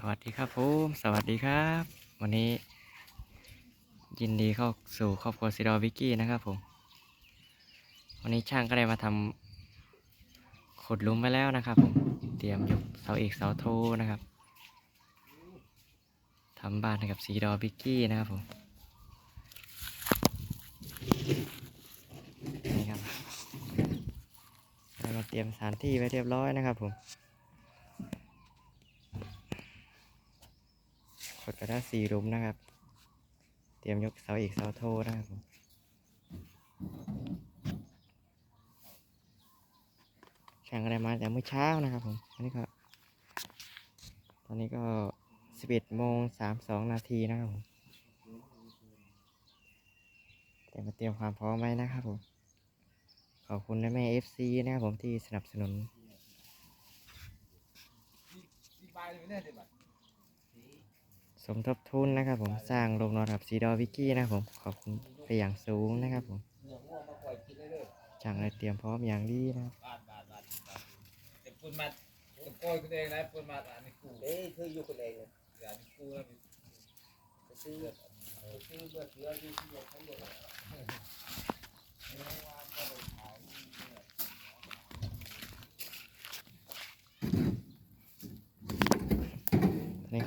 สวัสดีครับผมสวัสดีครับ วันนี้ ยินดีเข้าสู่ครอบครัวซีดอวิกกี้นะครับผม วันนี้ช่างก็ได้มาทำขุดลุมไปแล้วนะครับผมเตรียมยกเสาเอกเสาโทนะครับทำบ้านให้กับซีดอวิกกี้นะครับผมนี่ครับเราเตรียมสถานที่ไว้เรียบร้อยนะครับผม ดกระดาษสี่หลุมนะครับ เตรียมยกเสาอีกเสาโทนะครับผมช่งอะไรมาแต่เมื่อเช้านะครับผมอันนี้ก็ ตอนนี้ก็สิบเอ็ดโมงสามสองนาทีนะครับผมแต่มเตรียมความพร้อมไว้นะครับผม ขอบคุณนะแม่เอฟซีนะครับผมที่สนับสนุน สมทบทุนนะครับผมสร้างโรงนอนกับซีดอวิกกี้นะครับผมขอบคุณไปอย่างสูงนะครับผมช่างได้เตรียมพร้อมอย่างดีนะครับบาทบาทบาทบาทแต่ปูนมาตะโกยคุณเองนะปูนมาอันนี้กูเอ้ยคืออยู่คนเองเลยอันนี้กูแล้วไปซื้อไปซื้อเบื่อเสืออยู่ที่ยังเขาอยู่เ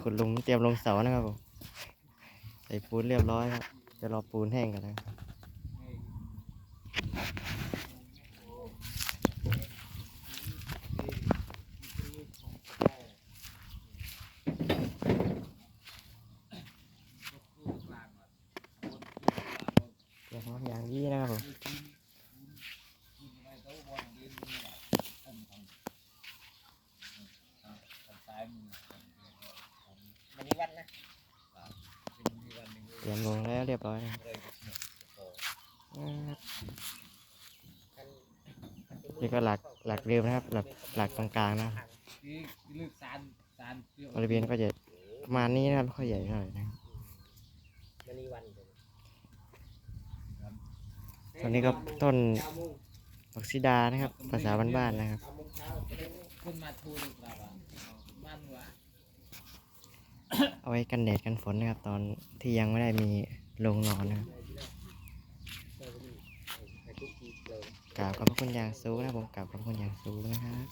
ขุดลุมเตรียมลงเสานะครับผมใส่ปูนเรียบร้อยครับจะรอปูนแห้งกันนะครับยมพร้อมอย่างดีนะครับผม มันนี้วันนะ เตรียมลงแล้วเรียบร้อยนี่ก็หลักหลักเดิมนะครับ หลักหลักตรงกลางนะบริเวณก็จะประมาณนี้นะครับไม่ค่อยใหญ่เท่าไหร่นะตอนนี้ก็ต้นบักซิดานะครับ ภาษาบ้านๆนะครับ เอาไว้กันแดดกันฝนนะครับ ตอนที่ยังไม่ได้มีโรงนอนนะครับกล่าบขอบพระคุณอย่างสูงนะผมกราบขอบพระคุณอย่างสูงนะครับ